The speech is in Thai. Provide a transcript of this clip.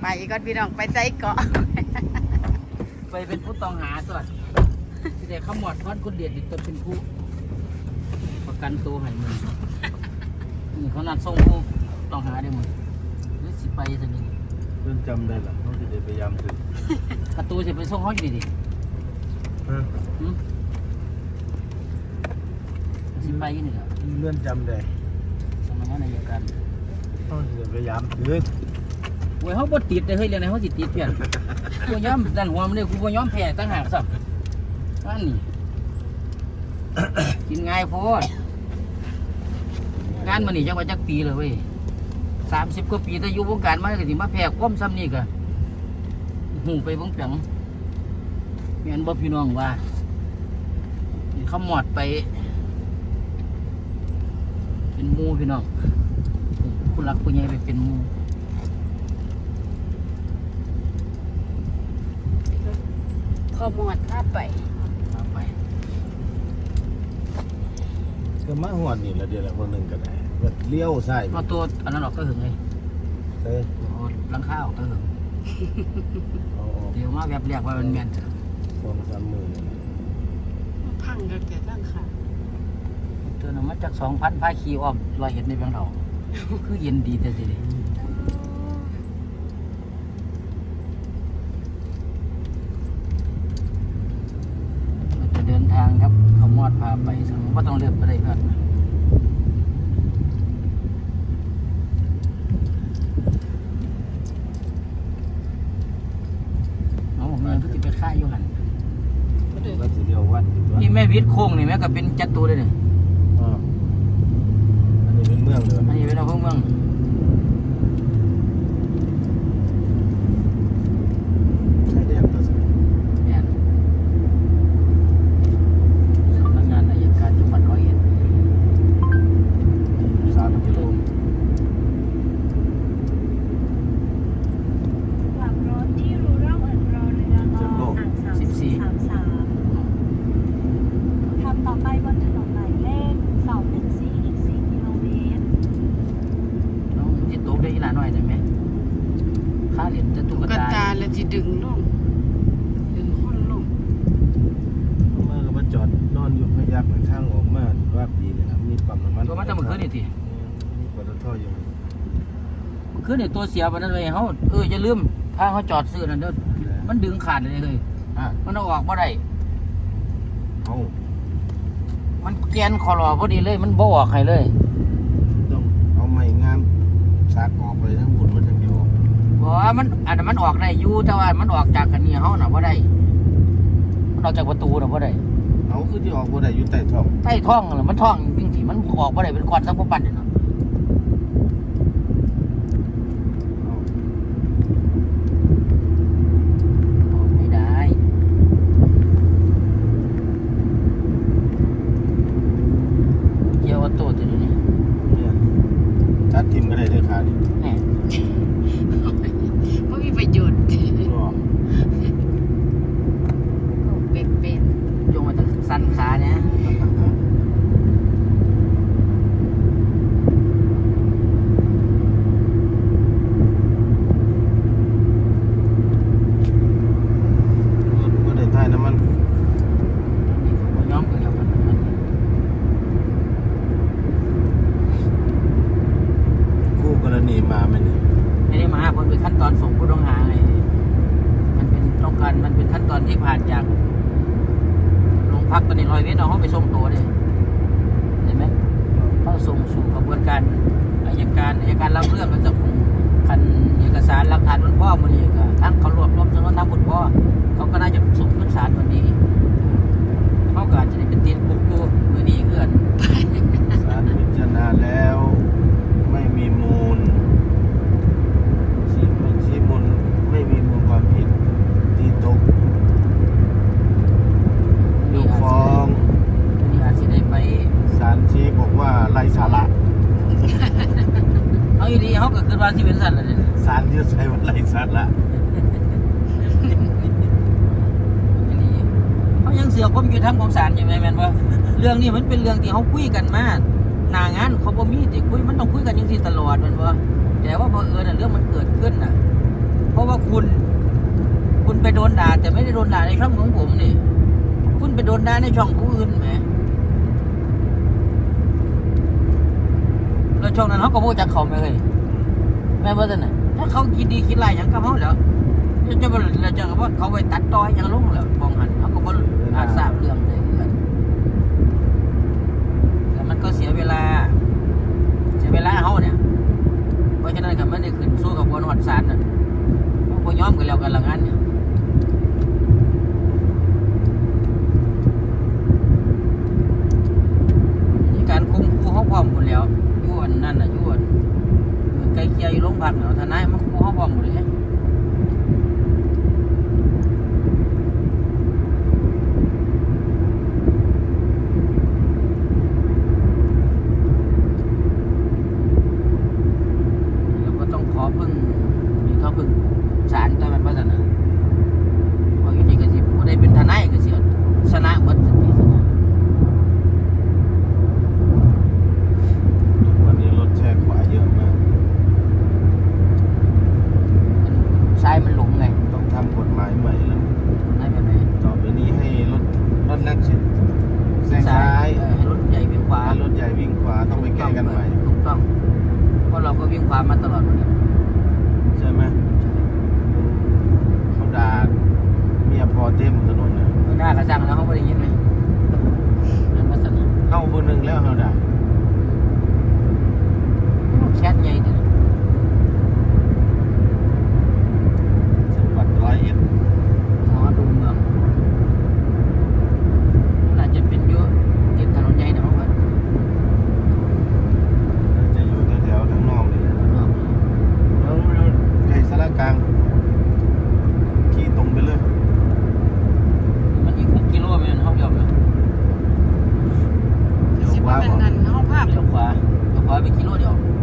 ไปอีกก่อนพี่น้องไปใจเกาะ ไปเป็นผู้ต้องหาตัวที่ได้ขมวดพอนคุณเดียดดิตนเป็นผู้ประกันตัวให้มึงนี่เขานัดส่งผู้ต้องหาได้หมดหรือสิไปสินี่เพิ่นจำได้ล่ะเขาจะได้พยายามถึงกระตูสิไปส่งเขาอยู่ดิฮะหืมสิไปอยี่นี่แหละเลื่อนจำได้สมัยนั้นนายการเขาจะพยายามถึงเว้ยเขาบ่ติดเลยเฮ้ยเรื่องไหนเขาสิติดเพี้ยนกูย้อมดันหัวมันเลยกูบ่ย้อมแพ้ตั้งหากสับนั่นนี่กินง่ายโพดงานมันนี่จักว่าจักปีเลยเว้ยสามสิบกว่าปีแต่อยู่วงการมาก็สิมาแพ้ความซ้ำนี่ก็หูไปเบิ่งเปียงแม่นบ่พี่น้องว่าเขาหมอดไป เป็นมูพี่น้องผู้รักผู้ใหญ่ไปเป็นมู ขอหมวดลาไปเอาไปก็มาหอดนี่ละเดียวละวันหนึ่งก็ได้เบิดเลี้ยวซ้ายมาตัวอันนั้นออกก็หึงเลยเอ้ยเอาหลังข้าออกก็หึงเอาออกเดี๋ยวมาแบบเรียกว่ามันแม่นเถอะสองสามมือนี่พังก็เกิดตั้งค่ะเตือนมาจากสองพันพาขี่อ้อมลอยเห็นในเบียงเราคือเย็นดีแต่สิเดเราจะเดินทางครับเขาม อดพาไปสังว่าต้องเลือกไปได้เพื่อนเอาผมยังที่ไปค่ายอยู่หันก็สิเลี้ยววัดอยู่ตัวนี่แม่วิทย์โค้งนี่แม่ก็เป็นจัตุเลยเนี่ยอ่าอันนี้เป็นเมืองเลยอันนี้เป็นอำเภอเมือง ชายแดนตัวสิ แม่นสำนักงานอายการจังหวัดร้อยเอ็ด สามกิโล กลับรถที่รูร่องเอิญรอเรือออ่างสามสี่สามสามทำต่อไปบนถนนหมายเลขสองหนึ่งสี่อีกสี่กิโลเมตร น้องจิตตกได้อีหลาหน่อยได้ไหมค่าเหรียญจะตุ๊ก กระ ตา ตาแล้วจิ ดึงลงดึงคนลงเมื่อก็มาจอดนอนอยู่พยักในทางออกมาว่าปีนี่นะมีปั๊มน้ำมันตัวมันจะมาขึ้นนี่ทีมีปตทอยู่ขึ้นนี่ตัวเสียไปนั่นเลยเขาเอออย่าลืมถ้าเขาจอดซื้อนั่นเด้อมันดึงขาดเลยเลยอะมันเอาออกบ่ได้เอามันแกนคอรอพอดีเลย มันบ่ออกให้เลย ต้องเอาไม้งามสากออกไปทั้งหมดมันจะ มีออกเพราะว่ามันอันนั้นมันออกได้อยู่แต่ว่ามันออกจากกันนี่เขาน่ะบ่ได้ มันออกจากประตูน่ะบ่ได้เอาคือที่ออกบ่ได้อยู่ใต้ท้องใต้ท้องน่ะมันท้องจริงๆมันออกบ่ได้เป็นก้อนสักพวกปันนี่เนาะ เอา ออกไม่ได้เกี่ยวกับตัวตัวนี้ เนี่ยตัดทิมก็ได้เด้อขาดิ นี่ ไม่มีประโยชน์ ก็ เป็ดเป็ด จงมาจาก สันขาเนี่ย ก็ได้ท้ายน้ำมัน บ่ย้อมก็เดียวกันมัน คู่กรณีมาไหมเนี่ย ไม่ได้มาเพราะเป็นขั้นตอนส่งผู้ต้องหาไงมันเป็นต้องการมันเป็นขั้นตอนที่ผ่านจากโรง พักตอนนี้ร้อยเวทเอาเขาไปส่งตัวเลยเห็นไหมเข้าส่งสู่กระบวนการอายการอายการรับเรื่องก็จะคงคันเอกสารหลักฐานมันพ่อมันนี่ก็ทั้งเขารวบรวมจนกระทั่งบุตรพ่อเขาก็น่าจะส่งขึ้นศาลวันนี้ ว่าที่เป็นสัตว์อะไรเนี่ยสารใช้วันไรสารละอันนี้เขายังเสือความยุติธรรมของสารอยู่ไหมแมนว่าเรื่องนี้มันเป็นเรื่องที่เขาคุยกันมากนางานเขาบ่มีติคุยมันต้องคุยกันยังสิตลอดแมันว่าแต่ว่าบังเอิญเรื่องมันเกิดขึ้นน่ะ เพราะว่าคุณ คุณไปโดนด่าแต่ไม่ได้โดนด่าในช่องของผมนี่ คุณไปโดนด่าในช่องผู้อื่นไหมแล้วช่องนั้นเขาก็โมจากเขาไปเลย แม่ว่าแต่ไหนถ้าเขาคิดดีคิดไรอย่างกับเขาเหรอจะจะเราจะว่าเขาไปตัดต่อยอย่างลงเหรอมองหันเขาก็บ่อาสาบเรื่องเลย อยู่โรงพยาบาลเหรอทนายมันคู่ห้อบอกหมดเลย แก้กันใหถูกต้องเพราะเราก็วิ่งความมาตลอดเหมือนกันใช่ไหมเขาด่าเมียพอเต็มถนนเลยหน้ากระจังแล้วเขาไม่ได้ยินไหมนั่นภาษาเขาคนหนึ่งแล้วเขาด่า 还没记录掉。